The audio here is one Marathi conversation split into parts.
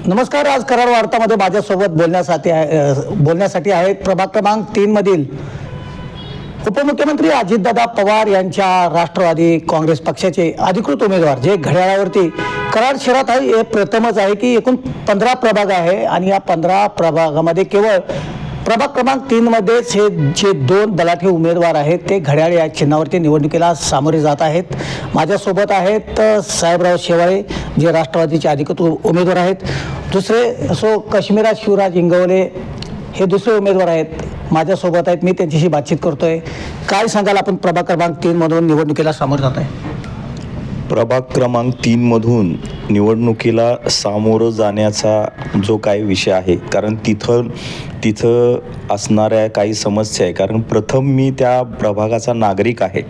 नमस्कार आज कराड वार्तामध्ये माझ्यासोबत बोलण्यासाठी बोलण्यासाठी आहेत प्रभाग क्रमांक तीन मधील उपमुख्यमंत्री अजितदादा पवार यांच्या राष्ट्रवादी काँग्रेस पक्षाचे अधिकृत उमेदवार जे घड्याळावरती कराड शहरात आहे हे प्रथमच आहे की एकूण पंधरा प्रभाग आहे आणि या पंधरा प्रभागामध्ये केवळ प्रभाग क्रमांक तीनमध्येच हे जे दोन दलाठी उमेदवार आहेत ते घड्याळ या चिन्हावरती निवडणुकीला सामोरे जात आहेत. माझ्यासोबत आहेत साहेबराव शेवाळे जे राष्ट्रवादीचे अधिकृत उमेदवार आहेत. दुसरे असो काश्मीरा शिवराज इंगवले हे दुसरे उमेदवार आहेत. माझ्यासोबत आहेत मी त्यांच्याशी बातचीत करतो आहे काय सांगाल आपण प्रभाग क्रमांक तीनमधून निवडणुकीला सामोरे जात आहे? प्रभाग क्रमांक तीनमधून निवडणुकीला सामोरं जाण्याचा जो काही विषय आहे कारण तिथं तिथं असणाऱ्या काही समस्या आहे. कारण प्रथम मी त्या प्रभागाचा नागरिक आहे.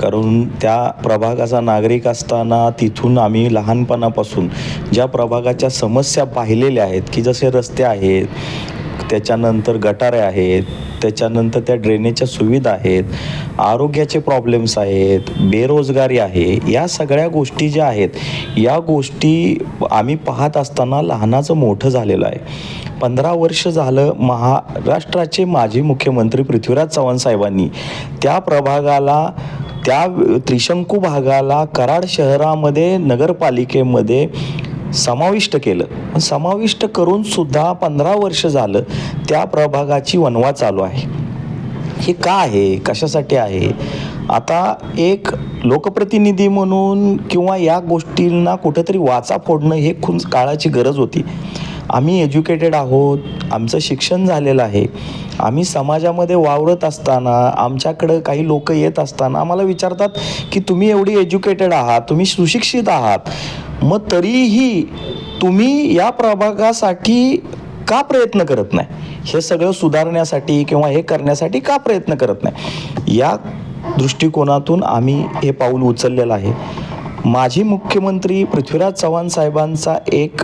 कारण त्या प्रभागाचा नागरिक असताना तिथून आम्ही लहानपणापासून ज्या प्रभागाच्या समस्या पाहिलेल्या आहेत की जसे रस्ते आहेत त्याच्यानंतर गटारे आहेत त्याच्यानंतर त्या ड्रेनेजच्या सुविधा आहेत आरोग्याचे प्रॉब्लेम्स आहेत बेरोजगारी आहे या सगळ्या गोष्टी ज्या आहेत या गोष्टी आम्ही पाहत असताना लहानाचं मोठं झालेलं आहे. पंधरा वर्ष झालं महाराष्ट्राचे माजी मुख्यमंत्री पृथ्वीराज चव्हाण साहेबांनी त्या प्रभागाला त्या त्रिशंकू भागाला कराड शहरामध्ये नगरपालिकेमध्ये समाविष्ट केलं. पण समाविष्ट करून सुद्धा पंधरा वर्ष झालं त्या प्रभागाची वनवा चालू आहे. हे का आहे? कशासाठी आहे? आता एक लोकप्रतिनिधी म्हणून किंवा या गोष्टींना कुठेतरी वाचा फोडणं हे खूप काळाची गरज होती. आम्ही एज्युकेटेड आहोत आमचं शिक्षण झालेलं आहे. आम्ही समाजामध्ये वावरत असताना आमच्याकडं काही लोक येत असताना आम्हाला विचारतात की तुम्ही एवढी एज्युकेटेड आहात तुम्ही सुशिक्षित आहात. मग तरीही तुम्ही या प्रभागासाठी का प्रयत्न करत नाही? हे सगळं सुधारण्यासाठी किंवा हे करण्यासाठी का प्रयत्न करत नाही? या दृष्टिकोनातून आम्ही हे पाऊल उचललेलं आहे. माजी मुख्यमंत्री पृथ्वीराज चव्हाण साहेबांचा एक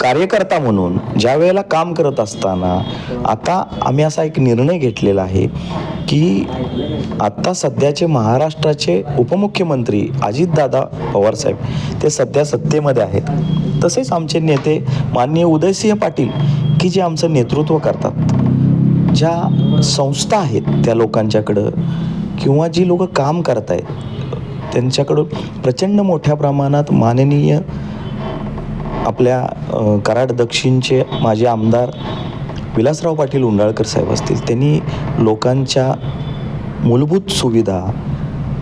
कार्यकर्ता म्हणून ज्या वेळेला काम करत असताना आता आम्ही असा एक निर्णय घेतलेला आहे की आत्ता सध्याचे महाराष्ट्राचे उपमुख्यमंत्री अजितदादा पवारसाहेब ते सध्या सत्तेमध्ये आहेत. तसेच आमचे नेते माननीय उदयसिंह पाटील की जे आमचं नेतृत्व करतात. ज्या संस्था आहेत त्या लोकांच्याकडं किंवा जी लोक काम करत आहेत त्यांच्याकडं प्रचंड मोठ्या प्रमाणात माननीय आपल्या कराड दक्षिणचे माजी आमदार विलासराव पाटील उंडाळकर साहेब असतील. त्यांनी लोकांच्या मूलभूत सुविधा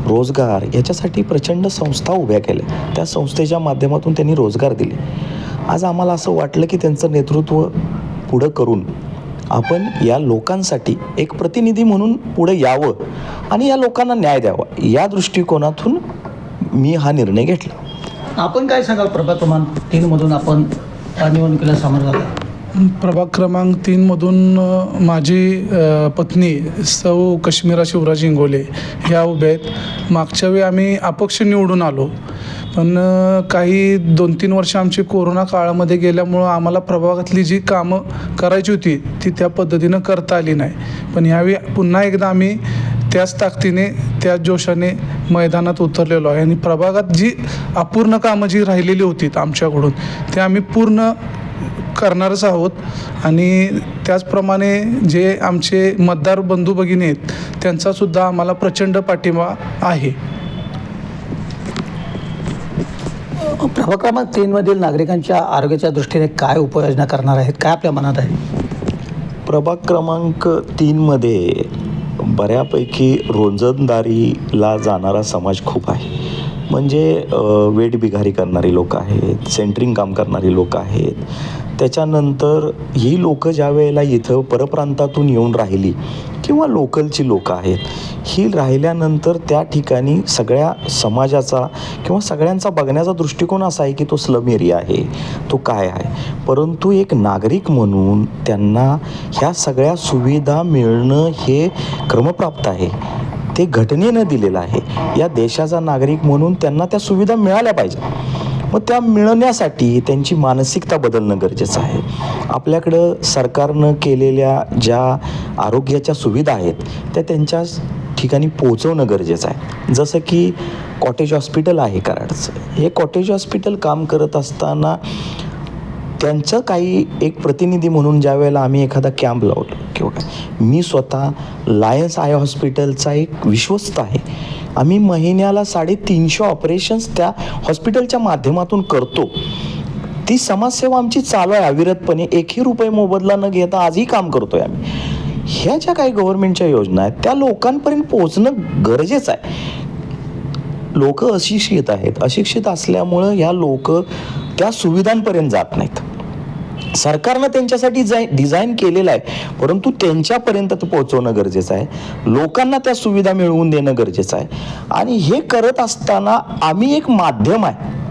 रोजगार याच्यासाठी प्रचंड संस्था उभ्या केल्या. त्या संस्थेच्या माध्यमातून त्यांनी रोजगार दिले. आज आम्हाला असं वाटलं की त्यांचं नेतृत्व पुढं करून आपण या लोकांसाठी एक प्रतिनिधी म्हणून पुढे यावं आणि या लोकांना न्याय द्यावा. या दृष्टिकोनातून मी हा निर्णय घेतला. आपण काय सांगाल? प्रभाग क्रमांक तीनमधून आपण निवडणुकीला सामोरं जात प्रभाग क्रमांक तीनमधून माझी पत्नी सौ कश्मीरा शिवराज इंगोले ह्या उभ्या आहेत. मागच्या वेळी आम्ही अपक्ष निवडून आलो पण काही दोन तीन वर्ष आमची कोरोना काळामध्ये गेल्यामुळं आम्हाला प्रभागातली जी कामं करायची होती ती त्या पद्धतीनं करता आली नाही. पण ह्यावेळी पुन्हा एकदा आम्ही त्याच ताकदीने त्याच जोशाने मैदानात उतरलेलो आहे. आणि प्रभागात जी अपूर्ण कामं जी राहिलेली होती आमच्याकडून ते आम्ही पूर्ण करणारच आहोत. आणि त्याचप्रमाणे जे आमचे मतदार बंधू भगिनी आहेत त्यांचासुद्धा आम्हाला प्रचंड पाठिंबा आहे. प्रभाग क्रमांक तीनमधील नागरिकांच्या आरोग्याच्या दृष्टीने काय उपाययोजना करणार आहेत? काय आपल्या मनात आहे? प्रभाग क्रमांक तीनमध्ये बऱ्यापैकी रोजंदारीला जाणारा समाज खूप आहे. म्हणजे अ, करणारी लोक आहेत सेंटरिंग काम करणारी लोक आहेत. त्याच्यानंतर ही लोकं ज्या वेळेला इथं परप्रांतातून येऊन राहिली किंवा लोकलची लोकं आहेत ही राहिल्यानंतर त्या ठिकाणी सगळ्या समाजाचा किंवा सगळ्यांचा बघण्याचा दृष्टिकोन असा आहे की तो स्लम एरिया आहे तो काय आहे? परंतु एक नागरिक म्हणून त्यांना ह्या सगळ्या सुविधा मिळणं हे क्रमप्राप्त आहे. ते घटनेनं दिलेलं आहे. या देशाचा नागरिक म्हणून त्यांना त्या सुविधा मिळाल्या पाहिजे मग त्या मिळवण्यासाठी त्यांची मानसिकता बदलणं गरजेचं आहे. आपल्याकडं सरकारनं केलेल्या ज्या आरोग्याच्या सुविधा आहेत त्या त्यांच्या ठिकाणी पोहोचवणं गरजेचं आहे. जसं की कॉटेज हॉस्पिटल आहे कराडचं. हे कॉटेज हॉस्पिटल काम करत असताना त्यांचं काही एक प्रतिनिधी म्हणून ज्या वेळेला आम्ही एखादा कॅम्प लावलो किंवा काय मी स्वतः लायन्स आय हॉस्पिटलचा एक विश्वस्त आहे. आम्ही महिन्याला साडेतीनशे ऑपरेशन्स त्या हॉस्पिटलच्या माध्यमातून करतो. ती समाजसेवा आमची चालू आहे अविरतपणे. एकही रुपये मोबदला न घेता आजही काम करतोय आम्ही. ह्या ज्या काही गव्हर्नमेंटच्या योजना आहेत त्या लोकांपर्यंत पोहोचणं गरजेचं आहे. लोक अशिक्षित आहेत. अशिक्षित असल्यामुळं ह्या लोक त्या सुविधांपर्यंत जात नाहीत. सरकारनं त्यांच्यासाठी जाय डिझाईन केलेलं आहे. परंतु त्यांच्यापर्यंत ते पोहोचवणं गरजेचं आहे. लोकांना त्या सुविधा मिळवून देणं गरजेचं आहे. आणि हे करत असताना आम्ही एक माध्यम आहे.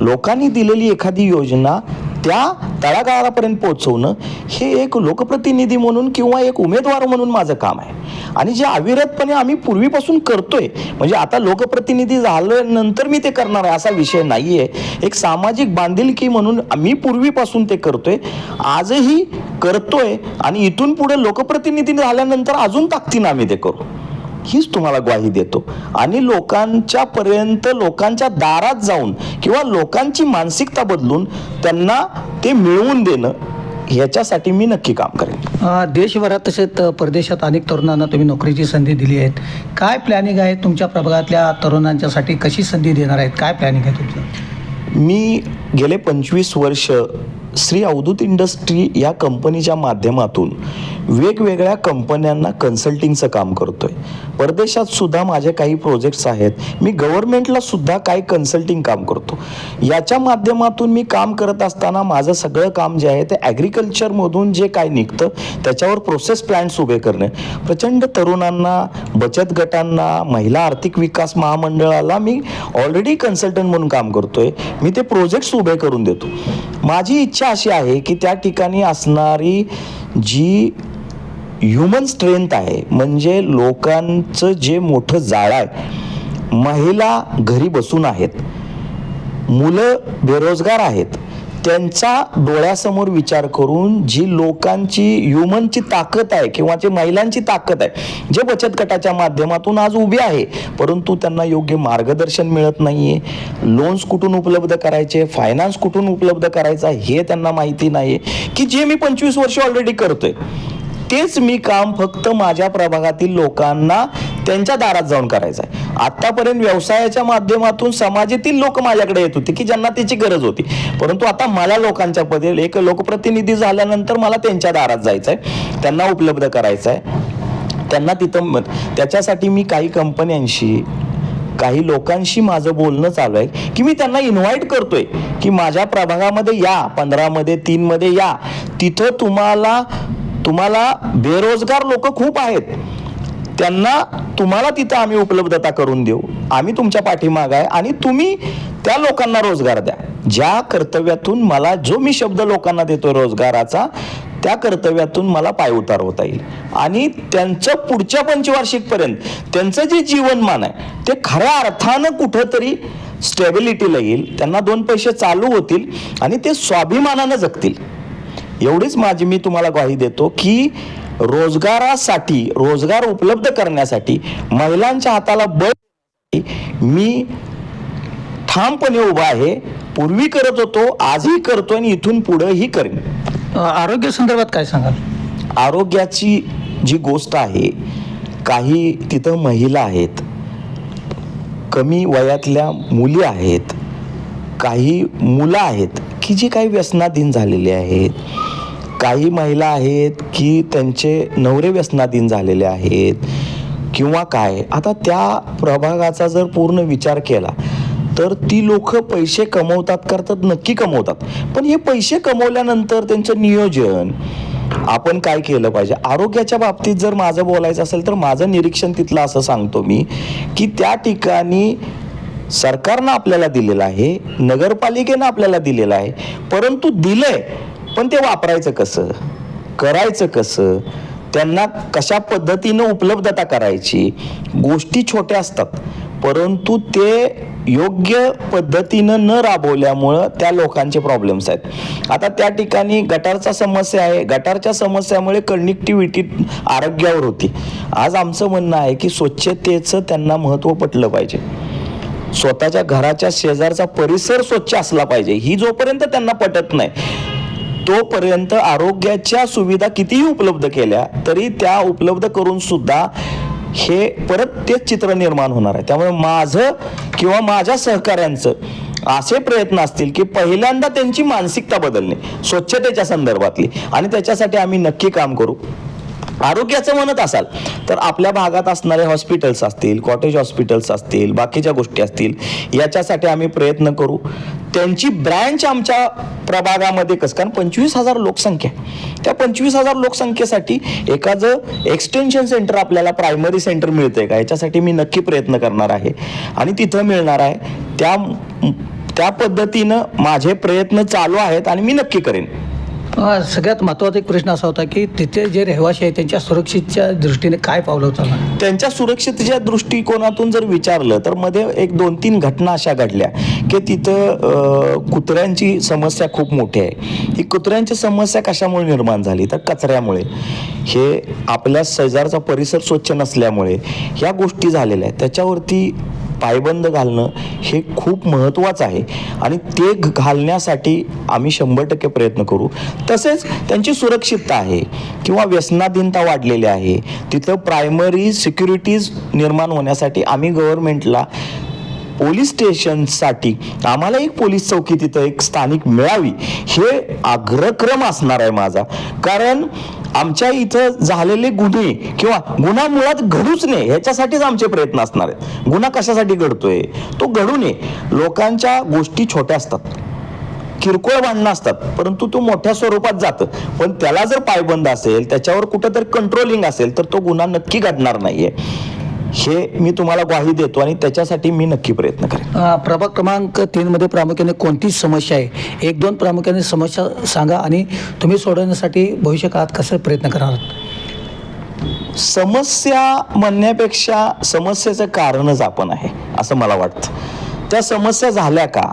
लोकांनी दिलेली एखादी योजना त्या तळागाळापर्यंत पोहोचवणं हे एक लोकप्रतिनिधी म्हणून किंवा एक उमेदवार म्हणून माझं काम आहे. आणि जे अविरतपणे आम्ही पूर्वीपासून करतोय म्हणजे आता लोकप्रतिनिधी झाल्यानंतर मी ते करणार आहे असा विषय नाही आहे एक सामाजिक बांधिलकी म्हणून मी पूर्वीपासून ते करतोय. आजही करतोय आणि इथून पुढे लोकप्रतिनिधी झाल्यानंतर अजून ताकदीनं आम्ही ते करू. हीच तुम्हाला ग्वाही देतो. आणि लोकांच्या पर्यंत लोकांच्या दारात जाऊन किंवा लोकांची मानसिकता बदलून त्यांना ते मिळवून देणं ह्याच्यासाठी मी नक्की काम करेन. देशभरात तसेच परदेशात अनेक तरुणांना तुम्ही नोकरीची संधी दिली आहेत. काय प्लॅनिंग आहे तुमच्या प्रभागातल्या तरुणांच्यासाठी? कशी संधी देणार आहेत? काय प्लॅनिंग आहे तुमचं? मी गेले पंचवीस वर्ष श्री अवधूत इंडस्ट्री या कंपनीच्या माध्यमातून वेगवेगळ्या कंपन्यांना कन्सल्टिंगचं काम करतोय. परदेशात सुद्धा माझे काही प्रोजेक्ट्स आहेत. मी गव्हर्नमेंटला सुद्धा काही कन्सल्टिंग काम करतो. याच्या माध्यमातून मी काम करत असताना माझं सगळं काम जे आहे ते ॲग्रिकल्चरमधून जे काय निघतं त्याच्यावर प्रोसेस प्लॅन्स उभे करणे. प्रचंड तरुणांना बचत गटांना महिला आर्थिक विकास महामंडळाला मी ऑलरेडी कन्सल्टंट म्हणून काम करतोय. मी ते प्रोजेक्ट्स उभे करून देतो. माझी इच्छा अशी आहे की त्या ठिकाणी असणारी जी ह्युमन स्ट्रेंथ आहे म्हणजे लोकांचं जे मोठं जाळं आहे महिला घरी बसून आहेत मुलं बेरोजगार आहेत त्यांचा डोळ्यासमोर विचार करून जी लोकांची ह्युमनची ताकद आहे किंवा जे महिलांची ताकद आहे जे बचत गटाच्या माध्यमातून आज उभी आहे परंतु त्यांना योग्य मार्गदर्शन मिळत नाहीये. लोन्स कुठून उपलब्ध करायचे? फायनान्स कुठून उपलब्ध करायचा? हे त्यांना माहिती नाहीये. की जे मी पंचवीस वर्ष ऑलरेडी करतोय. तेच मी काम फक्त माझ्या प्रभागातील लोकांना त्यांच्या दारात जाऊन करायचं आहे आतापर्यंत व्यवसायाच्या माध्यमातून समाजातील लोक माझ्याकडे येत होते की ज्यांना त्याची गरज होती. परंतु आता मला लोकांच्या पदे एक लोकप्रतिनिधी झाल्यानंतर मला त्यांच्या दारात जायचं आहे त्यांना उपलब्ध करायचं आहे त्यांना तिथं त्याच्यासाठी मी काही कंपन्यांशी काही लोकांशी माझं बोलणं चालू आहे की मी त्यांना इन्व्हाइट करतोय की माझ्या प्रभागामध्ये या पंधरामध्ये तीनमध्ये या. तिथं तुम्हाला तुम्हाला बेरोजगार लोक खूप आहेत. त्यांना तुम्हाला तिथं आम्ही उपलब्धता करून देऊ. आम्ही तुमच्या पाठीमाग आहे आणि तुम्ही त्या लोकांना रोजगार द्या. ज्या कर्तव्यातून मला जो मी शब्द लोकांना देतो रोजगाराचा त्या कर्तव्यातून मला पाय उतार होता येईल. आणि त्यांचं पुढच्या पंचवार्षिकपर्यंत त्यांचं जे जीवनमान आहे ते खऱ्या अर्थानं कुठंतरी स्टेबिलिटीला येईल. त्यांना दोन पैसे चालू होतील आणि ते स्वाभिमानानं जगतील. एवढीच माझी मी तुम्हाला ग्वाही देतो की रोजगारासाठी रोजगार उपलब्ध करण्यासाठी महिलांच्या हाताला बळ मी ठामपणे उभा आहे. पूर्वी करत होतो आजही करतो आणि इथून पुढेही करेन. आरोग्य संदर्भात काय सांगाल? आरोग्याची जी गोष्ट आहे काही तिथं महिला आहेत कमी वयातल्या मुली आहेत काही मुलं आहेत की जी काही व्यसनाधीन झालेली आहेत काही महिला आहेत की त्यांचे नवरे व्यसनाधीन झालेले आहेत किंवा काय? आता त्या प्रभागाचा जर पूर्ण विचार केला तर ती लोक पैसे कमवतात करतात नक्की कमवतात. पण हे पैसे कमवल्यानंतर त्यांचं नियोजन आपण काय केलं पाहिजे? आरोग्याच्या बाबतीत जर माझं बोलायचं असेल तर माझं निरीक्षण तिथलं असं सांगतो मी की त्या ठिकाणी सरकारनं आपल्याला दिलेलं आहे नगरपालिकेनं आपल्याला दिलेलं आहे परंतु दिलंय. पण ते वापरायचं कसं? करायचं कसं? त्यांना कशा पद्धतीनं उपलब्धता करायची? गोष्टी छोट्या असतात. परंतु ते योग्य पद्धतीनं न राबवल्यामुळं त्या लोकांचे प्रॉब्लेम्स आहेत. आता त्या ठिकाणी गटारचा समस्या आहे. गटारच्या समस्यामुळे कनेक्टिव्हिटी आरोग्यावर होती. आज आमचं म्हणणं आहे की स्वच्छतेचं त्यांना महत्त्व पटलं पाहिजे. स्वतःच्या घराच्या शेजारचा परिसर स्वच्छ असला पाहिजे. ही जोपर्यंत त्यांना पटत नाही तोपर्यंत आरोग्याच्या सुविधा कितीही उपलब्ध केल्या तरी त्या उपलब्ध करून सुद्धा हे परत तेच चित्र निर्माण होणार आहे. त्यामुळे माझं किंवा माझ्या सहकाऱ्यांचं असे प्रयत्न असतील की पहिल्यांदा त्यांची मानसिकता बदलणे स्वच्छतेच्या संदर्भातली. आणि त्याच्यासाठी आम्ही नक्की काम करू. आरोग्याचं म्हणत असाल तर आपल्या भागात असणारे हॉस्पिटल्स असतील कॉटेज हॉस्पिटल्स असतील बाकीच्या गोष्टी असतील याच्यासाठी आम्ही प्रयत्न करू. त्यांची ब्रँच आमच्या प्रभागामध्ये कसं कारण पंचवीस हजार लोकसंख्या त्या पंचवीस हजार लोकसंख्येसाठी एखादं एक्सटेन्शन सेंटर आपल्याला प्रायमरी सेंटर मिळतंय का? याच्यासाठी मी नक्की प्रयत्न करणार आहे. आणि तिथं मिळणार आहे. त्या त्या पद्धतीनं माझे प्रयत्न चालू आहेत आणि मी नक्की करेन. सगळ्यात महत्त्वाचा एक प्रश्न असा होता की तिथे जे रहिवासी आहेत त्यांच्या सुरक्षेच्या दृष्टीने काय पावलं होतं त्यांच्या सुरक्षिततेच्या दृष्टिकोनातून जर विचारलं तर मध्ये एक दोन तीन घटना अशा घडल्या की तिथं कुत्र्यांची समस्या खूप मोठी आहे. ही कुत्र्यांची समस्या कशामुळे निर्माण झाली? तर कचऱ्यामुळे. हे आपल्या शेजारचा परिसर स्वच्छ नसल्यामुळे. ह्या गोष्टी झालेल्या आहेत. त्याच्यावरती पायबंद घालणं हे खूप महत्त्वाचं आहे. आणि ते घालण्यासाठी आम्ही शंभर टक्के प्रयत्न करू. तसेच त्यांची सुरक्षितता आहे किंवा व्यसनाधीनता वाढलेली आहे. तिथं प्रायमरी सिक्युरिटीज निर्माण होण्यासाठी आम्ही गव्हर्नमेंटला पोलीस स्टेशनसाठी आम्हाला एक पोलीस चौकी तिथं एक स्थानिक मिळावी हे अग्रक्रम असणार आहे माझा. कारण आमच्या इथं झालेले गुन्हे किंवा गुन्हा मुळात घडूच नये ह्याच्यासाठीच आमचे प्रयत्न असणार आहेत. गुन्हा कशासाठी घडतोय? तो घडू नये. लोकांच्या गोष्टी छोट्या असतात. किरकोळ भांडणं असतात. परंतु तो मोठ्या स्वरूपात जातं. पण त्याला जर पायबंद असेल त्याच्यावर कुठंतरी कंट्रोलिंग असेल तर तो गुन्हा नक्की घडणार नाहीये. हे मी तुम्हाला ग्वाही देतो आणि त्याच्यासाठी मी नक्की प्रयत्न करेन. प्रभाग क्रमांक तीनमध्ये प्रामुख्याने कोणती समस्या आहे? एक दोन प्रामुख्याने समस्या सांगा आणि तुम्ही सोडवण्यासाठी भविष्य काळात कसं प्रयत्न करणार समस्या म्हणण्यापेक्षा समस्येचं कारणच आपण आहे असं मला वाटतं. त्या समस्या झाल्या का?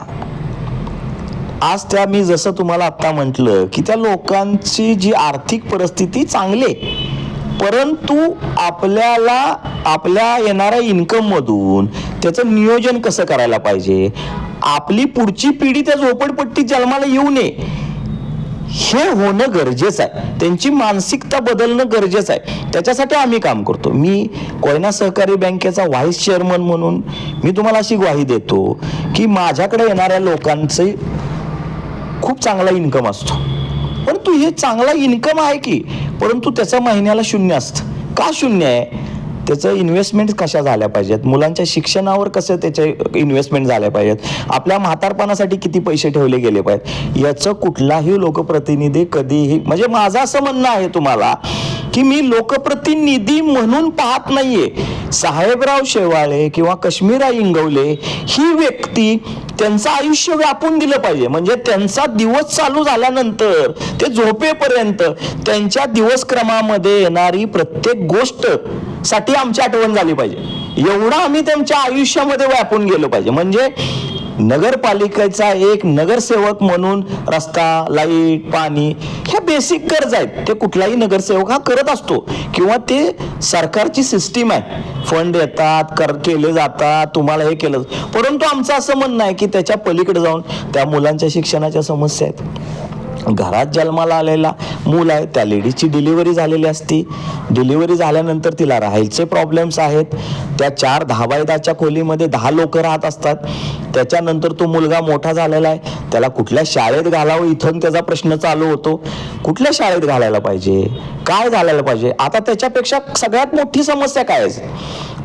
आज त्या मी जसं तुम्हाला आत्ता म्हटलं की त्या लोकांची जी आर्थिक परिस्थिती चांगली आहे. परंतु आपल्याला आपल्या येणाऱ्या इन्कममधून त्याचं नियोजन कसं करायला पाहिजे? आपली पुढची पिढी त्या झोपडपट्टीत जन्माला येऊ नये. हे होणं गरजेचं आहे. त्यांची मानसिकता बदलणं गरजेचं आहे. त्याच्यासाठी आम्ही काम करतो. मी कोयना सहकारी बँकेचा व्हाईस चेअरमन म्हणून मी तुम्हाला अशी ग्वाही देतो की माझ्याकडे येणाऱ्या लोकांचे खूप चांगला इन्कम असतो. परंतु हे चांगला इन्कम आहे की परंतु त्याचं महिन्याला शून्य असतं. का शून्य आहे? त्याचं इन्व्हेस्टमेंट कशा झाल्या पाहिजेत? मुलांच्या शिक्षणावर कसं त्याचे इन्व्हेस्टमेंट झाल्या पाहिजेत? आपल्या म्हातारपणासाठी किती पैसे ठेवले गेले पाहिजेत? याचं कुठलाही लोकप्रतिनिधी कधीही म्हणजे माझं असं म्हणणं आहे तुम्हाला की मी लोकप्रतिनिधी म्हणून पाहत नाहीये. साहेबराव शेवाळे किंवा कश्मीरा इंगवले ही व्यक्ती त्यांचं आयुष्य व्यापून दिलं पाहिजे. म्हणजे त्यांचा दिवस चालू झाल्यानंतर ते झोपेपर्यंत त्यांच्या दिवसक्रमामध्ये येणारी प्रत्येक गोष्टसाठी आमची आठवण झाली पाहिजे. एवढं आम्ही त्यांच्या आयुष्यामध्ये व्यापून गेलो पाहिजे. म्हणजे नगरपालिकेचा एक नगरसेवक म्हणून रस्ता लाइट पाणी ह्या बेसिक गरज आहेत. ते कुठलाही नगरसेवक हा करत असतो. किंवा ते सरकारची सिस्टीम आहे. फंड येतात कर केले जातात तुम्हाला हे केलं परंतु आमचं असं म्हणणं आहे की त्याच्या पलीकडे जाऊन त्या मुलांच्या शिक्षणाच्या समस्या आहेत. घरात जन्माला आलेला मूल आहे त्या लेडीजची डिलिव्हरी झालेली असती. डिलिव्हरी झाल्यानंतर तिला राहायचे प्रॉब्लेम्स आहेत. त्या चार दहा बाय दहाच्या खोलीमध्ये दहा लोक राहत असतात. त्याच्यानंतर तो मुलगा मोठा झालेला आहे. त्याला कुठल्या शाळेत घालावं इथून त्याचा प्रश्न चालू होतो. कुठल्या शाळेत घालायला पाहिजे? काय घालायला पाहिजे? आता त्याच्यापेक्षा सगळ्यात मोठी समस्या काय आहे?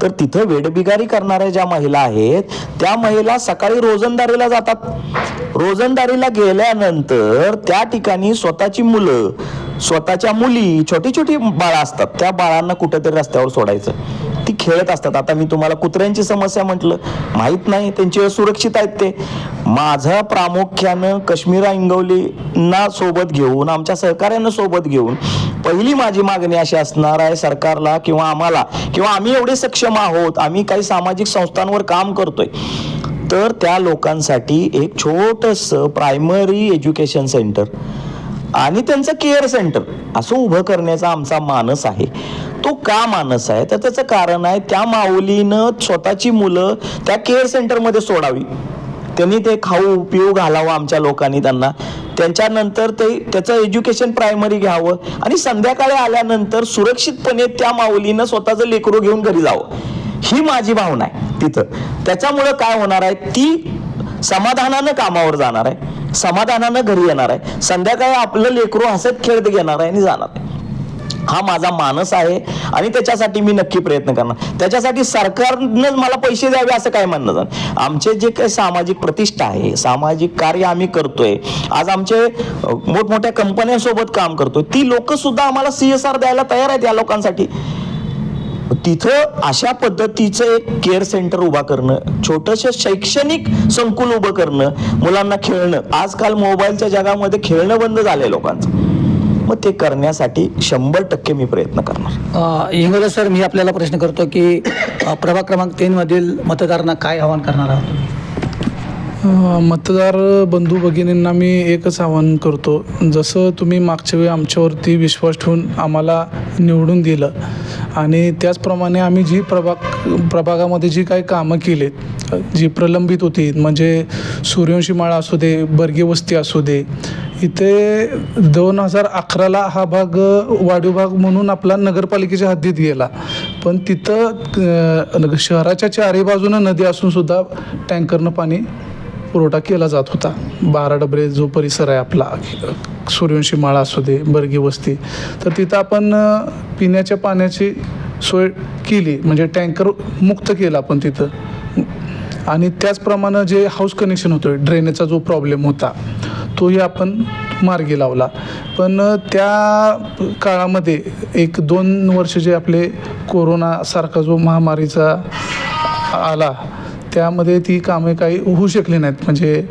तर तिथं वेडबिगारी करणाऱ्या ज्या महिला आहेत त्या महिला सकाळी रोजंदारीला जातात. रोजंदारीला गेल्यानंतर त्या ठिकाणी स्वतःची मुलं स्वतःच्या मुली छोटी छोटी बाळं असतात. त्या बाळांना कुठेतरी रस्त्यावर सोडायचं. ती खेळत असतात. आता मी तुम्हाला कुत्र्यांची समस्या म्हटलं. माहीत नाही त्यांचे सुरक्षित आहेत ते. माझं प्रामुख्यानं काश्मीरा इंगवलींना सोबत घेऊन आमच्या सहकार्यांना सोबत घेऊन पहिली माझी मागणी अशी असणार आहे सरकारला किंवा आम्हाला. किंवा आम्ही एवढे सक्षम आहोत. आम्ही काही सामाजिक संस्थांवर काम करतोय. तर त्या लोकांसाठी एक छोटंसं प्रायमरी एज्युकेशन सेंटर आणि त्यांचं केअर सेंटर असं उभं करण्याचा आमचा मानस आहे. तो का मानस आहे? तर त्याचं कारण आहे त्या माऊलीनं स्वतःची मुलं त्या केअर सेंटरमध्ये सोडावी. त्यांनी ते खाऊ पिऊ घालावं आमच्या लोकांनी त्यांना. त्यांच्यानंतर ते त्याचं एज्युकेशन प्रायमरी घ्यावं. आणि संध्याकाळी आल्यानंतर सुरक्षितपणे त्या माऊलीनं स्वतःचं लेकरू घेऊन घरी जावं. ही माझी भावना आहे तिथं. त्याच्यामुळं काय होणार आहे? ती समाधानानं कामावर जाणार आहे. समाधानानं घरी येणार आहे. संध्याकाळी आपलं लेकरू हसत खेळत घेणार आहे आणि जाणार आहे. हा माझा मानस आहे आणि त्याच्यासाठी मी नक्की प्रयत्न करणार. त्याच्यासाठी सरकारनं मला पैसे द्यावे असं काय म्हणणं जाण आमचे जे काही सामाजिक प्रतिष्ठा आहे सामाजिक कार्य आम्ही करतोय आज आमचे मोठमोठ्या कंपन्यांसोबत काम करतोय ती लोक सुद्धा आम्हाला सी एस आर द्यायला तयार आहेत या लोकांसाठी. तिथं अशा पद्धतीचं एक केअर सेंटर उभा करणं छोटंसं शैक्षणिक संकुल उभं करणं मुलांना खेळणं. आजकाल मोबाईलच्या जगामध्ये खेळणं बंद झालंय लोकांचं. मग ते करण्यासाठी शंभर टक्के मी प्रयत्न करणार. इंगोले सर मी आपल्याला प्रश्न करतो की प्रभाग क्रमांक तीन मधील मतदारांना काय आवाहन करणार आहात मतदार बंधू भगिनींना मी एकच आवाहन करतो. जसं तुम्ही मागच्या वेळी आमच्यावरती विश्वास ठेवून आम्हाला निवडून दिलं आणि त्याचप्रमाणे आम्ही जी प्रभाग प्रभागामध्ये जी काही कामं केलीत जी प्रलंबित होती म्हणजे सूर्यवंशी माळा असू दे बर्गे वस्ती असू दे इथे दोन हजार अकराला हा भाग वाढीव भाग म्हणून आपला नगरपालिकेच्या हद्दीत गेला. पण तिथं शहराच्या चारही बाजूनं नदी असूनसुद्धा टँकरनं पाणी पुरवठा केला जात होता. बारा डबरे जो परिसर आहे आपला सूर्यवंशी माळा असू दे बर्गी वस्ती तर तिथं आपण पिण्याच्या पाण्याची सोय केली म्हणजे टँकर मुक्त केला आपण तिथं. आणि त्याचप्रमाणे जे हाऊस कनेक्शन होतं ड्रेनेजचा जो प्रॉब्लेम होता तोही आपण मार्गी लावला. पण त्या काळामध्ये एक दोन वर्ष जे आपले कोरोनासारखा जो महामारीचा आला त्यामध्ये ती कामे काही होऊ शकली नाहीत. म्हणजे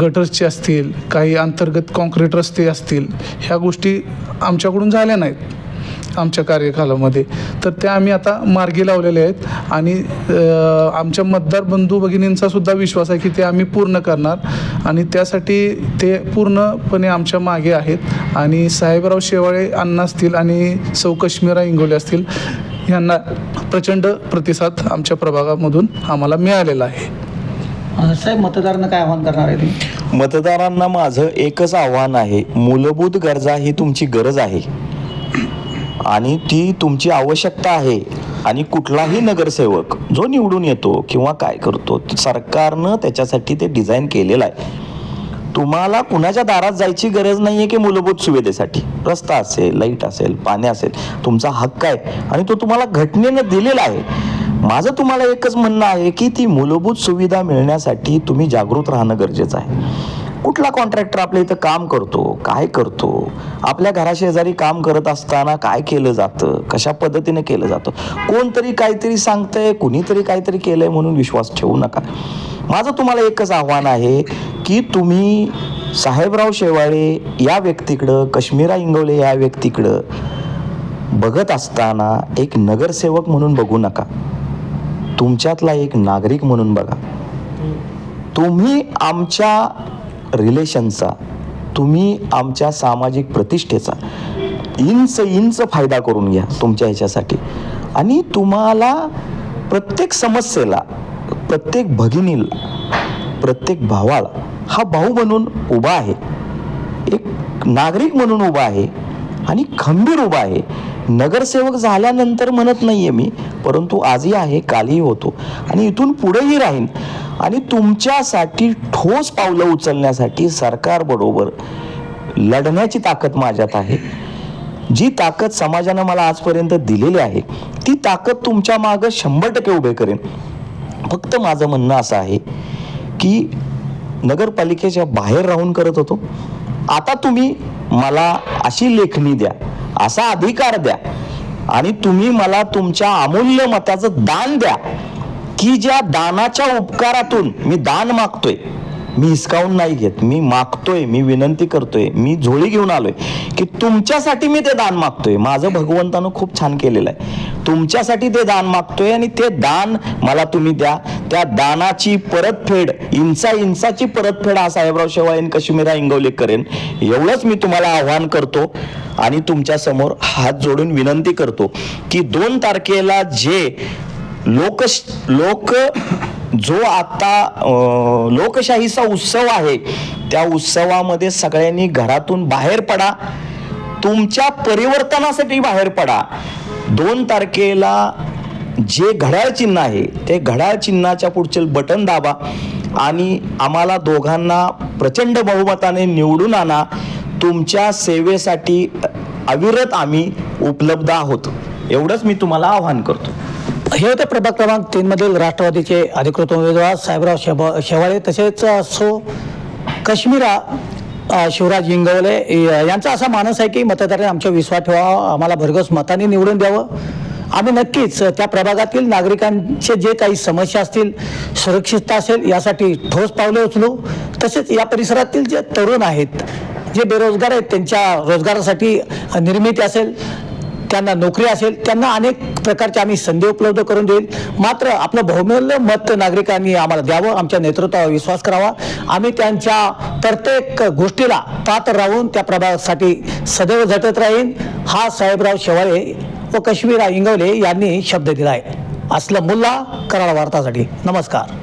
गटर्सचे असतील काही अंतर्गत कॉन्क्रीट रस्ते असतील ह्या गोष्टी आमच्याकडून झाल्या नाहीत आमच्या कार्यकालामध्ये. तर त्या आम्ही आता मार्गी लावलेल्या आहेत आणि आमच्या मतदार बंधू भगिनींचा सुद्धा विश्वास आहे की ते आम्ही पूर्ण करणार आणि त्यासाठी ते पूर्णपणे आमच्या मागे आहेत. आणि साहेबराव शेवाळे अण्णा असतील आणि सौ कश्मीरा इंगोले असतील यांना प्रचंड प्रतिसाद आमच्या प्रभागामधून आम्हाला मिळालेला आहे. साहेब मतदारांना काय आवाहन करणार आहे तुम्ही? मतदारांना माझं एकच आव्हान आहे. मूलभूत गरजा ही तुमची गरज आहे. आणि ती तुमची आवश्यकता आहे. आणि कुठलाही नगरसेवक जो निवडून येतो किंवा काय करतो सरकारनं त्याच्यासाठी ते डिझाईन केलेलं आहे. तुम्हाला कुणाच्या दारात जायची गरज नाही आहे की मूलभूत सुविधेसाठी? रस्ता असेल लाइट असेल पाणी असेल तुमचा हक्क आहे आणि तो तुम्हाला घटनेनं दिलेला आहे. माझं तुम्हाला एकच म्हणणं आहे की ती मूलभूत सुविधा मिळण्यासाठी तुम्ही जागृत राहणं गरजेचं आहे. कुठला कॉन्ट्रॅक्टर आपल्या इथं काम करतो? काय करतो? आपल्या घराशेजारी काम करत असताना काय केलं जातं? कशा पद्धतीने केलं जातं? कोणतरी काहीतरी सांगतंय कुणीतरी काहीतरी केलंय म्हणून विश्वास ठेवू नका. माझं तुम्हाला एकच आव्हान आहे की तुम्ही साहेबराव शेवाळे या व्यक्तीकडं कश्मीरा इंगवले या व्यक्तीकडं बघत असताना एक नगरसेवक म्हणून बघू नका. तुमच्यातला एक नागरिक म्हणून बघा. तुम्ही आमच्या रिलेशनचा तुम्ही आमच्या सामाजिक प्रतिष्ठेचा इंच इंच फायदा करून घ्या तुमच्या ह्याच्यासाठी. आणि तुम्हाला प्रत्येक समस्येला प्रत्येक भगिनीला प्रत्येक भावाला हा भाऊ म्हणून उभा आहे. एक नागरिक म्हणून उभा आहे आणि खंबीर उभा आहे. नगरसेवक झाल्यानंतर म्हणत नाही आहे मी परंतु आजही आहे कालही होतो. आणि इथून पुढेही राहीन. आणि तुमच्यासाठी ठोस पावलं उचलण्यासाठी सरकारबरोबर लढण्याची ताकद माझ्यात आहे. जी ताकद समाजानं मला आजपर्यंत दिलेली आहे ती ताकद तुमच्या मागं शंभर टक्के उभे करेन. फक्त माझं म्हणणं असं आहे की नगरपालिकेच्या बाहेर राहून करत होतो. आता तुम्ही मला अशी लेखणी द्या असा अधिकार द्या आणि तुम्ही मला तुमच्या अमूल्य मताचं दान द्या. की ज्या दानाच्या उपकारातून मी दान मागतोय मी हिसकावून नाही घेत. मी मागतोय मी विनंती करतोय मी झोळी घेऊन आलोय की तुमच्यासाठी मी ते दान मागतोय. माझं भगवंतानं खूप छान केलेलं आहे. तुमच्यासाठी ते दान मागतोय आणि ते दान मला तुम्ही द्या. त्या दानाची परतफेड इंचा इंचाची परतफेड हा साहेबराव शेवाळेन कश्मीरा इंगवले करेन एवढंच मी तुम्हाला आव्हान करतो आणि तुमच्यासमोर हात जोडून विनंती करतो की दोन तारखेला जे लोक लोक जो आत्ता लोकशाहीचा उत्सव आहे त्या उत्सवामध्ये सगळ्यांनी घरातून बाहेर पडा. तुमच्या परिवर्तनासाठी बाहेर पडा. दोन तारखेला जे घड्याळ चिन्ह आहे ते घड्याळ चिन्हाच्या पुढचे बटन दाबा आणि आम्हाला दोघांना प्रचंड बहुमताने निवडून आणा. तुमच्या सेवेसाठी अविरत आम्ही उपलब्ध आहोत. एवढंच मी तुम्हाला आवाहन करतो. हे होते प्रभाग क्रमांक तीन मधील राष्ट्रवादीचे अधिकृत उमेदवार साहेबराव शेब शेवाळे तसेच सो कश्मीरा शिवराज इंगवले यांचा असा मानस आहे की मतदारांनी आमच्या विश्वास ठेवावा आम्हाला भरघोस मताने निवडून द्यावं. आम्ही नक्कीच त्या प्रभागातील नागरिकांचे जे काही समस्या असतील सुरक्षितता असेल यासाठी ठोस पावले उचलू. तसेच या परिसरातील जे तरुण आहेत जे बेरोजगार आहेत त्यांच्या रोजगारासाठी निर्मिती असेल त्यांना नोकरी असेल त्यांना अनेक प्रकारच्या आम्ही संधी उपलब्ध करून देईल. मात्र आपलं बहुमूल्य मत नागरिकांनी आम्हाला द्यावं आमच्या नेतृत्वावर विश्वास करावा. आम्ही त्यांच्या प्रत्येक गोष्टीला पात्र राहून त्या प्रभागासाठी सदैव झटत राहीन. हा साहेबराव शेवाळे व कश्मीरा इंगवले यांनी शब्द दिला आहे असलं मुल्ला कराड वार्तासाठी. नमस्कार.